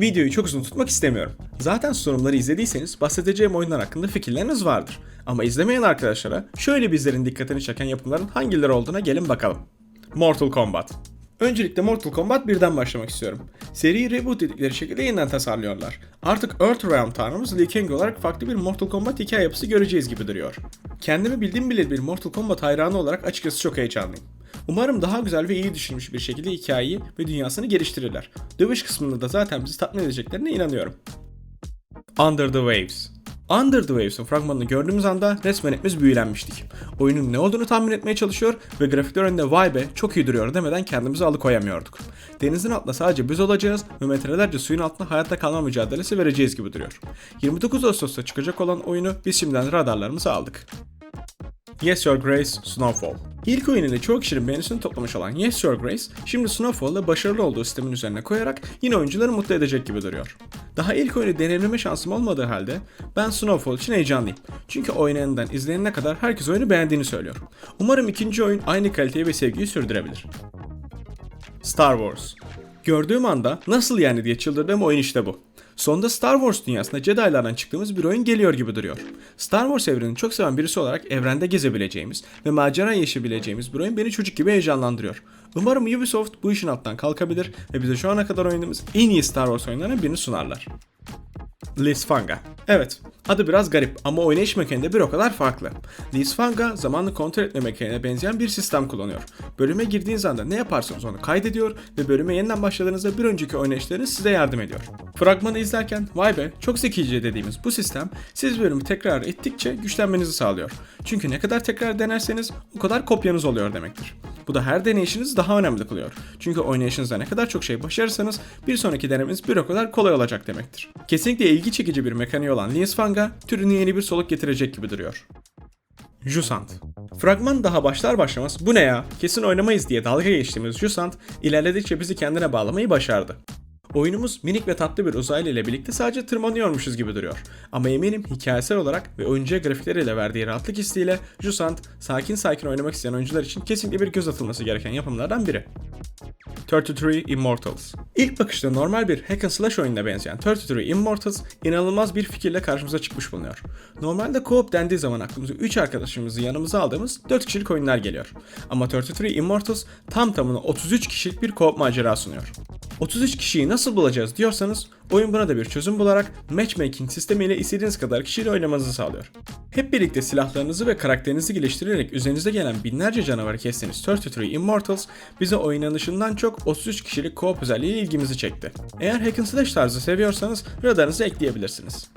Videoyu çok uzun tutmak istemiyorum. Zaten sunumları izlediyseniz bahsedeceğim oyunlar hakkında fikirleriniz vardır. Ama izlemeyen arkadaşlara şöyle bizlerin dikkatini çeken yapımların hangileri olduğuna gelin bakalım. Mortal Kombat. Öncelikle Mortal Kombat 1'den başlamak istiyorum. Seriyi reboot dedikleri şekilde yeniden tasarlıyorlar. Artık Earthrealm tanrımız Liu Kang olarak farklı bir Mortal Kombat hikaye yapısı göreceğiz gibi duruyor. Kendimi bildiğim bile bir Mortal Kombat hayranı olarak açıkçası çok heyecanlıyım. Umarım daha güzel ve iyi düşünmüş bir şekilde hikayeyi ve dünyasını geliştirirler. Dövüş kısmında da zaten bizi tatmin edeceklerine inanıyorum. Under the Waves Under the Waves'ın fragmanını gördüğümüz anda resmen hepimiz büyülenmiştik. Oyunun ne olduğunu tahmin etmeye çalışıyor ve grafikler önünde vay be çok iyi duruyor demeden kendimizi alıkoyamıyorduk. Denizin altında sadece biz olacağız ve metrelerce suyun altında hayatta kalma mücadelesi vereceğiz gibi duruyor. 29 Ağustos'ta çıkacak olan oyunu biz şimdiden radarlarımıza aldık. Yes Your Grace Snowfall. İlk oyun ile çoğu kişinin beğenisini toplamış olan Yes Your Grace, şimdi Snowfall'da başarılı olduğu sistemin üzerine koyarak yine oyuncuları mutlu edecek gibi duruyor. Daha ilk oyunu deneyimleme şansım olmadığı halde ben Snowfall için heyecanlıyım. Çünkü oynayandan izleyenine kadar herkes oyunu beğendiğini söylüyor. Umarım ikinci oyun aynı kaliteyi ve sevgiyi sürdürebilir. Star Wars. Gördüğüm anda nasıl yani diye çıldırdığım oyun işte bu. Sonunda Star Wars dünyasında Jedi'lardan çıktığımız bir oyun geliyor gibi duruyor. Star Wars evrenini çok seven birisi olarak evrende gezebileceğimiz ve macera yaşayabileceğimiz bir oyun beni çocuk gibi heyecanlandırıyor. Umarım Ubisoft bu işin alttan kalkabilir ve bize şu ana kadar oynadığımız en iyi Star Wars oyunlarından birini sunarlar. Lisfanga. Evet, adı biraz garip ama oynayış mekaniğinde bir o kadar farklı. Lisfanga zamanı kontrol etme mekaniğine benzeyen bir sistem kullanıyor. Bölüme girdiğiniz anda ne yaparsanız onu kaydediyor ve bölüme yeniden başladığınızda bir önceki oynayışlarınız size yardım ediyor. Fragmanı izlerken vay be çok zekice dediğimiz bu sistem siz bölümü tekrar ettikçe güçlenmenizi sağlıyor. Çünkü ne kadar tekrar denerseniz o kadar kopyanız oluyor demektir. Bu da her deneyişinizi daha önemli kılıyor. Çünkü oynayışınızda ne kadar çok şey başarırsanız bir sonraki denemeniz bir o kadar kolay olacak demektir. Kesinlikle ilgi çekici bir mekaniği olan Linsfanga türüne yeni bir soluk getirecek gibi duruyor. Jusant. Fragman daha başlar başlamaz bu ne ya kesin oynamayız diye dalga geçtiğimiz Jusant ilerledikçe bizi kendine bağlamayı başardı. Oyunumuz minik ve tatlı bir uzaylı ile birlikte sadece tırmanıyormuşuz gibi duruyor. Ama eminim hikayesel olarak ve oyuncuya grafikleriyle verdiği rahatlık hissiyle Jusant sakin sakin oynamak isteyen oyuncular için kesinlikle bir göz atılması gereken yapımlardan biri. 33 Immortals. İlk bakışta normal bir hack and slash oyununa benzeyen 33 Immortals inanılmaz bir fikirle karşımıza çıkmış bulunuyor. Normalde co-op dendiği zaman aklımıza 3 arkadaşımızı yanımıza aldığımız 4 kişilik oyunlar geliyor. Ama 33 Immortals tam tamına 33 kişilik bir co-op macera sunuyor. 33 kişiyi nasıl bulacağız diyorsanız oyun buna da bir çözüm bularak matchmaking sistemiyle istediğiniz kadar kişiyle oynamanızı sağlıyor. Hep birlikte silahlarınızı ve karakterinizi geliştirerek üzerinize gelen binlerce canavarı kestiğiniz 33 Immortals bize oynanışından çok 33 kişilik co-op özelliği ilgimizi çekti. Eğer hack and slash tarzı seviyorsanız radarınıza ekleyebilirsiniz.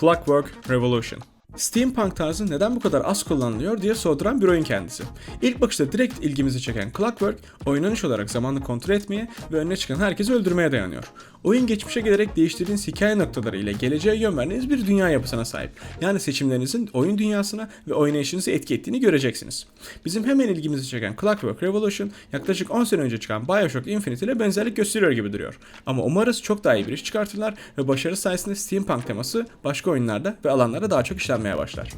Clockwork Revolution Steampunk tarzı neden bu kadar az kullanılıyor diye sorduran bir oyun kendisi. İlk bakışta direkt ilgimizi çeken Clockwork, oynanış olarak zamanı kontrol etmeye ve önüne çıkan herkesi öldürmeye dayanıyor. Oyun geçmişe gelerek değiştirdiğiniz hikaye noktaları ile geleceğe yön verdiğiniz bir dünya yapısına sahip. Yani seçimlerinizin oyun dünyasına ve oynayışınızı etki ettiğini göreceksiniz. Bizim hemen ilgimizi çeken Clockwork Revolution yaklaşık 10 sene önce çıkan Bioshock Infinite ile benzerlik gösteriyor gibi duruyor. Ama umarız çok daha iyi bir iş çıkartırlar ve başarı sayesinde steampunk teması başka oyunlarda ve alanlarda daha çok işlenmeye başlar.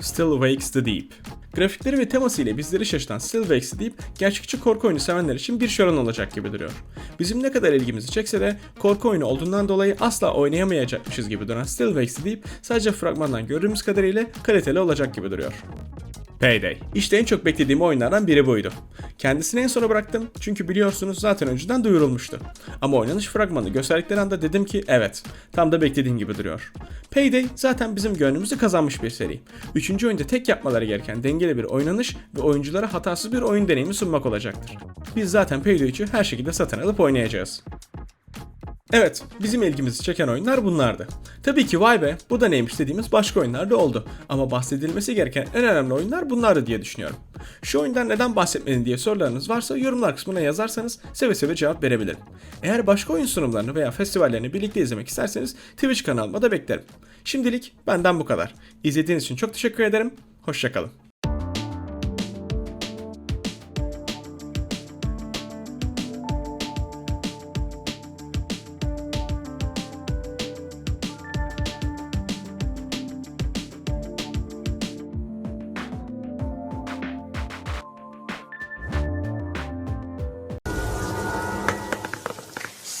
Still Wakes the Deep Grafikleri ve teması ile bizleri şaşırtan Still Wakes the Deep, gerçekçi korku oyunu sevenler için bir şölen olacak gibi duruyor. Bizim ne kadar ilgimizi çekse de korku oyunu olduğundan dolayı asla oynayamayacakmışız gibi duran Still Wakes the Deep, sadece fragmandan gördüğümüz kadarıyla kaliteli olacak gibi duruyor. Payday. İşte en çok beklediğim oyunlardan biri buydu. Kendisini en sona bıraktım çünkü biliyorsunuz zaten önceden duyurulmuştu. Ama oynanış fragmanı gösterdikleri anda dedim ki evet, tam da beklediğim gibi duruyor. Payday zaten bizim gönlümüzü kazanmış bir seri. Üçüncü oyunda tek yapmaları gereken dengeli bir oynanış ve oyunculara hatasız bir oyun deneyimi sunmak olacaktır. Biz zaten Payday 3'ü her şekilde satın alıp oynayacağız. Evet, bizim ilgimizi çeken oyunlar bunlardı. Tabii ki vay be, bu da neymiş dediğimiz başka oyunlar da oldu. Ama bahsedilmesi gereken en önemli oyunlar bunlardı diye düşünüyorum. Şu oyundan neden bahsetmedin diye sorularınız varsa yorumlar kısmına yazarsanız seve seve cevap verebilirim. Eğer başka oyun sunumlarını veya festivallerini birlikte izlemek isterseniz Twitch kanalıma da beklerim. Şimdilik benden bu kadar. İzlediğiniz için çok teşekkür ederim. Hoşçakalın.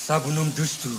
Masa gunung düştü.